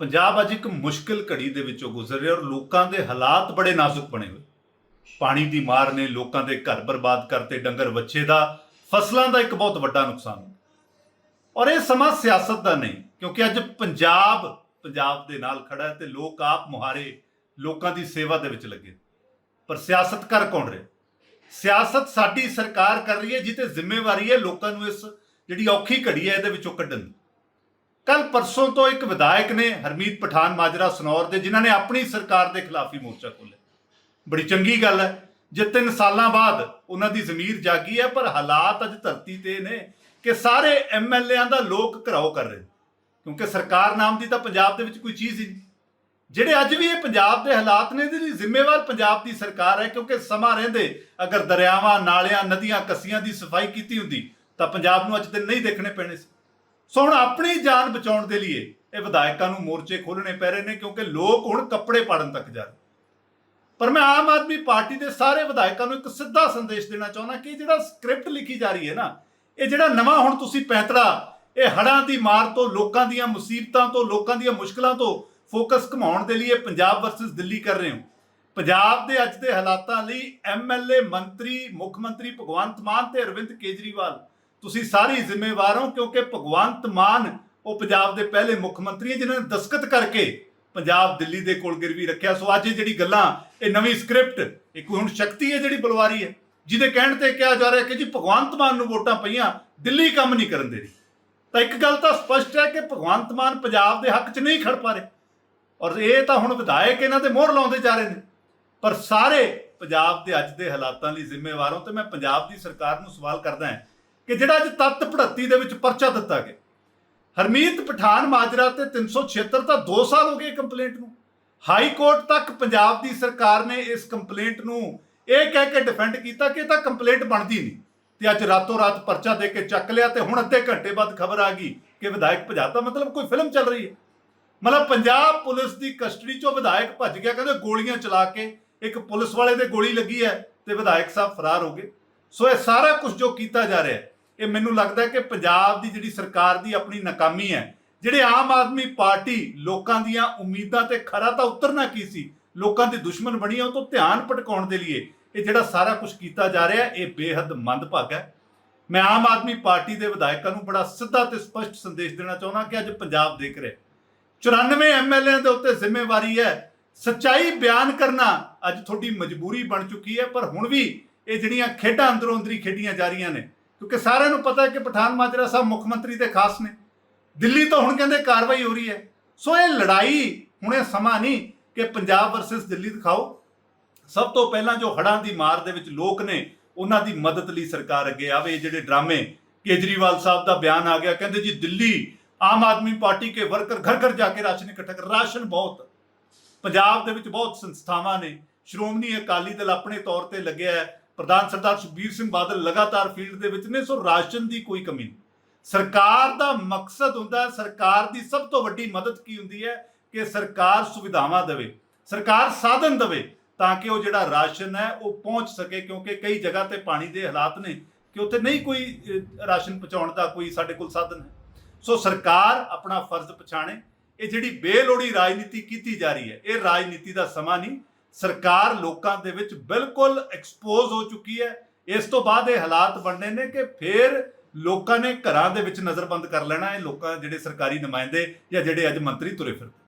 ਪੰਜਾਬ ਅੱਜ ਇੱਕ ਮੁਸ਼ਕਿਲ ਘੜੀ ਦੇ ਵਿੱਚੋਂ ਗੁਜ਼ਰ ਰਿਹਾ ਔਰ ਲੋਕਾਂ ਦੇ ਹਾਲਾਤ ਬੜੇ ਨਾਜ਼ੁਕ ਬਣੇ ਹੋਏ। ਪਾਣੀ ਦੀ ਮਾਰ ਨੇ ਲੋਕਾਂ ਦੇ ਘਰ ਬਰਬਾਦ ਕਰਤੇ, ਡੰਗਰ ਵੱਛੇ ਦਾ, ਫਸਲਾਂ ਦਾ ਇੱਕ ਬਹੁਤ ਵੱਡਾ ਨੁਕਸਾਨ। ਔਰ ਇਹ ਸਮਾਂ ਸਿਆਸਤ ਦਾ ਨਹੀਂ, ਕਿਉਂਕਿ ਅੱਜ ਪੰਜਾਬ ਪੰਜਾਬ ਦੇ ਨਾਲ ਖੜਾ ਹੈ ਤੇ ਲੋਕ ਆਪ ਮੁਹਾਰੇ ਲੋਕਾਂ ਦੀ ਸੇਵਾ ਦੇ ਵਿੱਚ ਲੱਗੇ। ਪਰ ਸਿਆਸਤ ਕਰ ਕੌਣ ਰਿਹਾ? ਸਿਆਸਤ ਸਾਡੀ ਸਰਕਾਰ ਕਰ ਰਹੀ ਹੈ ਜਿੱਤੇ ਜ਼ਿੰਮੇਵਾਰੀ ਹੈ ਲੋਕਾਂ ਨੂੰ ਇਸ ਜਿਹੜੀ ਔਖੀ ਘੜੀ ਹੈ, ਇਹਦੇ ਵਿੱਚੋਂ ਕੱਢਣ ਦੀ। ਕੱਲ ਪਰਸੋਂ ਤੋਂ ਇੱਕ ਵਿਧਾਇਕ ਨੇ ਹਰਮੀਤ ਪਠਾਨ ਮਾਜਰਾ ਸਨੌਰ ਦੇ, ਜਿਨ੍ਹਾਂ ਨੇ ਆਪਣੀ ਸਰਕਾਰ ਦੇ ਖਿਲਾਫ ਹੀ ਮੋਰਚਾ ਖੋਲ੍ਹਿਆ। ਬੜੀ ਚੰਗੀ ਗੱਲ ਹੈ। ਜੇ 3 ਸਾਲਾਂ ਬਾਅਦ ਉਹਨਾਂ ਦੀ ਜ਼ਮੀਰ ਜਾਗੀ ਹੈ, ਪਰ ਹਾਲਾਤ ਅੱਜ ਧਰਤੀ ਤੇ ਨੇ ਕਿ ਸਾਰੇ ਐਮਐਲਏਆਂ ਦਾ ਲੋਕ ਘਰਾਓ ਕਰ ਰਹੇ ਨੇ। ਕਿਉਂਕਿ ਸਰਕਾਰ ਨਾਮ ਦੀ ਤਾਂ ਪੰਜਾਬ ਦੇ ਵਿੱਚ ਕੋਈ ਚੀਜ਼ ਹੀ ਨਹੀਂ। ਜਿਹੜੇ ਅੱਜ ਵੀ ਇਹ ਪੰਜਾਬ ਦੇ ਹਾਲਾਤ ਨੇ, ਇਹਦੇ ਲਈ ਜ਼ਿੰਮੇਵਾਰ ਪੰਜਾਬ ਦੀ ਸਰਕਾਰ ਹੈ, ਕਿਉਂਕਿ ਸਮਾਂ ਰਹਿੰਦੇ ਅਗਰ ਦਰਿਆਵਾਂ, ਨਾਲਿਆਂ, ਨਦੀਆਂ, ਕੱਸੀਆਂ ਦੀ ਸਫ਼ਾਈ ਕੀਤੀ ਹੁੰਦੀ, ਤਾਂ ਪੰਜਾਬ ਨੂੰ ਅੱਜ ਦਿਨ ਨਹੀਂ ਦੇਖਣੇ ਪੈਣੇ ਸੀ। ਸੋ ਹੁਣ ਆਪਣੀ ਜਾਨ ਬਚਾਉਣ ਦੇ ਲਈ ਇਹ ਵਿਧਾਇਕਾਂ ਨੂੰ ਮੋਰਚੇ ਖੋਲਣੇ ਪੈ ਰਹੇ ਨੇ ਕਿਉਂਕਿ ਲੋਕ ਹੁਣ ਕੱਪੜੇ ਪਾੜਨ ਤੱਕ ਜਾ ਰਹੇ ਪਰ ਮੈਂ ਆਮ ਆਦਮੀ ਪਾਰਟੀ ਦੇ ਸਾਰੇ ਵਿਧਾਇਕਾਂ ਨੂੰ ਇੱਕ ਸਿੱਧਾ ਸੰਦੇਸ਼ ਦੇਣਾ ਚਾਹੁੰਦਾ ਕਿ ਜਿਹੜਾ ਸਕ੍ਰਿਪਟ ਲਿਖੀ ਜਾ ਰਹੀ ਹੈ ਨਾ, ਇਹ ਜਿਹੜਾ ਨਵਾਂ ਹੁਣ ਤੁਸੀਂ ਪੈਂਤੜਾ, ਇਹ ਹੜਾਂ ਦੀ ਮਾਰ ਤੋਂ, ਲੋਕਾਂ ਦੀਆਂ ਮੁਸੀਬਤਾਂ ਤੋਂ, ਲੋਕਾਂ ਦੀਆਂ ਮੁਸ਼ਕਲਾਂ ਤੋਂ ਫੋਕਸ ਘਮਾਉਣ ਦੇ ਲਈ ਇਹ ਪੰਜਾਬ ਵਰਸਸ ਦਿੱਲੀ ਕਰ ਰਹੇ ਹੋ। ਪੰਜਾਬ ਦੇ ਅੱਜ ਦੇ ਹਾਲਾਤਾਂ ਲਈ ਐਮਐਲਏ ਮੰਤਰੀ, ਮੁੱਖ ਮੰਤਰੀ ਭਗਵੰਤ ਮਾਨ ਤੇ ਅਰਵਿੰਦ ਕੇਜਰੀਵਾਲ ਤੁਸੀਂ ਸਾਰੀ ਜ਼ਿੰਮੇਵਾਰ ਹੋ ਕਿਉਂਕਿ ਭਗਵੰਤ ਮਾਨ ਉਹ ਪੰਜਾਬ ਦੇ ਪਹਿਲੇ ਮੁੱਖ ਮੰਤਰੀ ਹੈ, ਜਿਨ੍ਹਾਂ ਨੇ ਦਸਖਤ ਕਰਕੇ ਪੰਜਾਬ ਦਿੱਲੀ ਦੇ ਕੋਲ ਗਿਰਵੀ ਰੱਖਿਆ। ਸੋ ਅੱਜ ਇਹ ਜਿਹੜੀ ਗੱਲਾਂ, ਇਹ ਨਵੀਂ ਸਕ੍ਰਿਪਟ, ਇੱਕ ਹੁਣ ਸ਼ਕਤੀ ਹੈ ਜਿਹੜੀ ਬੁਲਵਾਰੀ ਹੈ, ਜਿਹਦੇ ਕਹਿਣ ਤੇ ਕਿਹਾ ਜਾ ਰਿਹਾ ਕਿ ਜੀ ਭਗਵੰਤ ਮਾਨ ਨੂੰ ਵੋਟਾਂ ਪਈਆਂ, ਦਿੱਲੀ ਕੰਮ ਨਹੀਂ ਕਰਨ ਦੇ ਰਹੀ। ਤਾਂ ਇੱਕ ਗੱਲ ਤਾਂ ਸਪਸ਼ਟ ਹੈ ਕਿ ਭਗਵੰਤ ਮਾਨ ਪੰਜਾਬ ਦੇ ਹੱਕ 'ਚ ਨਹੀਂ ਖੜ ਪਾ ਰਹੇ। ਔਰ ਇਹ ਤਾਂ ਹੁਣ ਵਿਧਾਇਕ ਇਹਨਾਂ ਦੇ ਮੋਹਰ ਲਾਉਂਦੇ ਜਾ ਰਹੇ ਨੇ। ਪਰ ਸਾਰੇ ਪੰਜਾਬ ਦੇ ਅੱਜ ਦੇ ਹਾਲਾਤਾਂ ਲਈ ਜ਼ਿੰਮੇਵਾਰ ਹੋ ਤੇ ਮੈਂ ਪੰਜਾਬ ਦੀ ਸਰਕਾਰ ਨੂੰ ਸਵਾਲ ਕਰਦਾ ਹਾਂ ਕਿ ਜਿਹੜਾ ਅੱਜ ਤੱਤ ਪੜੱਤੀ ਦੇ ਵਿੱਚ ਪਰਚਾ ਦਿੱਤਾ ਗਿਆ। ਹਰਮੀਤ ਪਠਾਨ ਮਾਜਰਾ ਤੇ 376 ਤਾਂ 2 ਸਾਲ ਹੋ ਗਏ ਕੰਪਲੇਂਟ ਨੂੰ। ਹਾਈ ਕੋਰਟ ਤੱਕ ਪੰਜਾਬ ਦੀ ਸਰਕਾਰ ਨੇ ਇਸ ਕੰਪਲੇਂਟ ਨੂੰ ਇਹ ਕਹਿ ਕੇ ਡਿਫੈਂਡ ਕੀਤਾ ਕਿ ਇਹ ਤਾਂ ਕੰਪਲੇਂਟ ਬਣਦੀ ਨਹੀਂ। ਤੇ ਅੱਜ ਰਾਤੋਂ ਰਾਤ ਪਰਚਾ ਦੇ ਕੇ ਚੱਕ ਲਿਆ ਤੇ ਹੁਣ ਅੱਧੇ ਘੰਟੇ ਬਾਅਦ ਖਬਰ ਆ ਗਈ ਕਿ ਵਿਧਾਇਕ ਭਜਾਤਾ ਮਤਲਬ ਕੋਈ ਫਿਲਮ ਚੱਲ ਰਹੀ ਹੈ। ਮਤਲਬ ਪੰਜਾਬ ਪੁਲਿਸ ਦੀ ਕਸਟਡੀ ਚੋਂ ਵਿਧਾਇਕ ਭੱਜ ਗਿਆ, ਕਹਿੰਦੇ ਗੋਲੀਆਂ ਚਲਾ ਕੇ ਇੱਕ ਪੁਲਿਸ ਵਾਲੇ ਦੇ ਗੋਲੀ ਲੱਗੀ ਹੈ ਤੇ ਵਿਧਾਇਕ ਸਾਹਿਬ ਫਰਾਰ ਹੋ ਗਏ। ਸੋ ਇਹ ਸਾਰਾ ਕੁਝ ਜੋ ਕੀਤਾ ਜਾ ਰਿਹਾ ਹੈ ਇਹ ਮੈਨੂੰ ਲੱਗਦਾ ਕਿ ਪੰਜਾਬ ਦੀ ਜਿਹੜੀ ਸਰਕਾਰ ਦੀ ਆਪਣੀ ਨਾਕਾਮੀ ਹੈ, ਜਿਹੜੇ ਆਮ ਆਦਮੀ ਪਾਰਟੀ ਲੋਕਾਂ ਦੀਆਂ ਉਮੀਦਾਂ ਤੇ ਖਰਾ ਤਾਂ ਉਤਰਨਾ ਕੀ ਸੀ? ਲੋਕਾਂ ਦੀ ਦੁਸ਼ਮਣ ਬਣੀ ਹੈ ਉਹ ਤੋਂ ਧਿਆਨ ਭਟਕਾਉਣ ਦੇ ਲਈ ਇਹ ਜਿਹੜਾ ਸਾਰਾ ਕੁਝ ਕੀਤਾ ਜਾ ਰਿਹਾ, ਇਹ ਬੇਹੱਦ ਮੰਦਭਾਗ ਹੈ। ਮੈਂ ਆਮ ਆਦਮੀ ਪਾਰਟੀ ਦੇ ਵਿਧਾਇਕਾਂ ਨੂੰ ਬੜਾ ਸਿੱਧਾ ਤੇ ਸਪਸ਼ਟ ਸੰਦੇਸ਼ ਦੇਣਾ ਚਾਹੁੰਦਾ ਕਿ ਅੱਜ ਪੰਜਾਬ ਦੇਖ ਰਿਹਾ 94 ਐਮਐਲਏ ਦੇ ਉੱਤੇ ਜ਼ਿੰਮੇਵਾਰੀ ਹੈ, ਸੱਚਾਈ ਬਿਆਨ ਕਰਨਾ ਅੱਜ ਤੁਹਾਡੀ ਮਜਬੂਰੀ ਬਣ ਚੁੱਕੀ ਹੈ, ਪਰ ਹੁਣ ਵੀ ਇਹ ਜਿਹੜੀਆਂ ਖੇਡਾਂ ਅੰਦਰੋਂ ਅੰਦਰੀ ਖੇਡੀਆਂ ਜਾ ਰਹੀਆਂ ਨੇ ਕਿਉਂਕਿ ਸਾਰਿਆਂ ਨੂੰ ਪਤਾ ਹੈ ਕਿ ਪਠਾਨ ਮਾਜਰਾ ਸਾਹਿਬ ਮੁੱਖ ਮੰਤਰੀ ਦੇ ਖਾਸ ਨੇ। ਦਿੱਲੀ ਤੋਂ ਹੁਣ ਕਹਿੰਦੇ ਕਾਰਵਾਈ ਹੋ ਰਹੀ ਹੈ। ਸੋ ਇਹ ਲੜਾਈ, ਹੁਣ ਇਹ ਸਮਾਂ ਨਹੀਂ ਕਿ ਪੰਜਾਬ ਵਰਸਸ ਦਿੱਲੀ ਦਿਖਾਓ। ਸਭ ਤੋਂ ਪਹਿਲਾਂ ਜੋ ਹੜਾਂ ਦੀ ਮਾਰ ਦੇ ਵਿੱਚ ਲੋਕ ਨੇ, ਉਹਨਾਂ ਦੀ ਮਦਦ ਲਈ ਸਰਕਾਰ ਅੱਗੇ ਆਵੇ। ਇਹ ਜਿਹੜੇ ਡਰਾਮੇ ਕੇਜਰੀਵਾਲ ਸਾਹਿਬ ਦਾ ਬਿਆਨ ਆ ਗਿਆ, ਕਹਿੰਦੇ ਜੀ ਦਿੱਲੀ ਆਮ ਆਦਮੀ ਪਾਰਟੀ ਕੇ ਵਰਕਰ ਘਰ ਘਰ ਜਾ ਕੇ ਰਾਸ਼ਨ ਇਕੱਠਾ ਕਰ ਰਾਸ਼ਨ ਬਹੁਤ। ਪੰਜਾਬ ਦੇ ਵਿੱਚ ਬਹੁਤ ਸੰਸਥਾਵਾਂ ਨੇ। ਸ਼੍ਰੋਮਣੀ ਅਕਾਲੀ ਦਲ ਆਪਣੇ ਤੌਰ ਤੇ ਲੱਗਿਆ ਪ੍ਰਧਾਨ ਸਰਦਾਰ ਸੁਖਬੀਰ ਸਿੰਘ ਬਾਦਲ ਲਗਾਤਾਰ ਫੀਲਡ ਦੇ ਵਿੱਚ ਨੇ, ਸੋ ਰਾਸ਼ਨ ਦੀ ਕੋਈ ਕਮੀ ਨਹੀਂ। ਸਰਕਾਰ ਦਾ ਮਕਸਦ ਹੁੰਦਾ ਸਰਕਾਰ ਦੀ ਸਭ ਤੋਂ ਵੱਡੀ ਮਦਦ ਕੀ ਹੁੰਦੀ ਹੈ? ਕਿ ਸਰਕਾਰ ਸੁਵਿਧਾਵਾਂ ਦੇਵੇ, ਸਰਕਾਰ ਸਾਧਨ ਦੇਵੇ, ਤਾਂ ਕਿ ਉਹ ਜਿਹੜਾ ਰਾਸ਼ਨ ਹੈ, ਉਹ ਪਹੁੰਚ ਸਕੇ, ਕਿਉਂਕਿ ਕਈ ਜਗ੍ਹਾ ਤੇ ਪਾਣੀ ਦੇ ਹਾਲਾਤ ਨੇ ਕਿ ਉੱਥੇ ਨਹੀਂ ਕੋਈ ਰਾਸ਼ਨ ਪਹੁੰਚਾਉਣ ਦਾ ਕੋਈ ਸਾਡੇ ਕੋਲ ਸਾਧਨ ਹੈ। ਸੋ ਸਰਕਾਰ ਆਪਣਾ ਫਰਜ਼ ਪਛਾਣੇ, ਇਹ ਜਿਹੜੀ ਬੇਲੋੜੀ ਰਾਜਨੀਤੀ ਕੀਤੀ ਜਾ ਰਹੀ ਹੈ, ਇਹ ਰਾਜਨੀਤੀ ਦਾ ਸਮਾਂ ਨਹੀਂ ਸਰਕਾਰ ਲੋਕਾਂ ਦੇ ਵਿੱਚ ਬਿਲਕੁਲ ਐਕਸਪੋਜ਼ ਹੋ ਚੁੱਕੀ ਹੈ। ਇਸ ਤੋਂ ਬਾਅਦ ਇਹ ਹਾਲਾਤ ਬਣਨੇ ਨੇ ਕਿ ਫਿਰ ਲੋਕਾਂ ਨੇ ਘਰਾਂ ਦੇ ਵਿੱਚ ਨਜ਼ਰਬੰਦ ਕਰ ਲੈਣਾ ਹੈ। ਲੋਕਾਂ ਜਿਹੜੇ ਸਰਕਾਰੀ ਨੁਮਾਇੰਦੇ ਜਾਂ ਜਿਹੜੇ ਅੱਜ ਮੰਤਰੀ ਤੁਰੇ ਫਿਰਦੇ।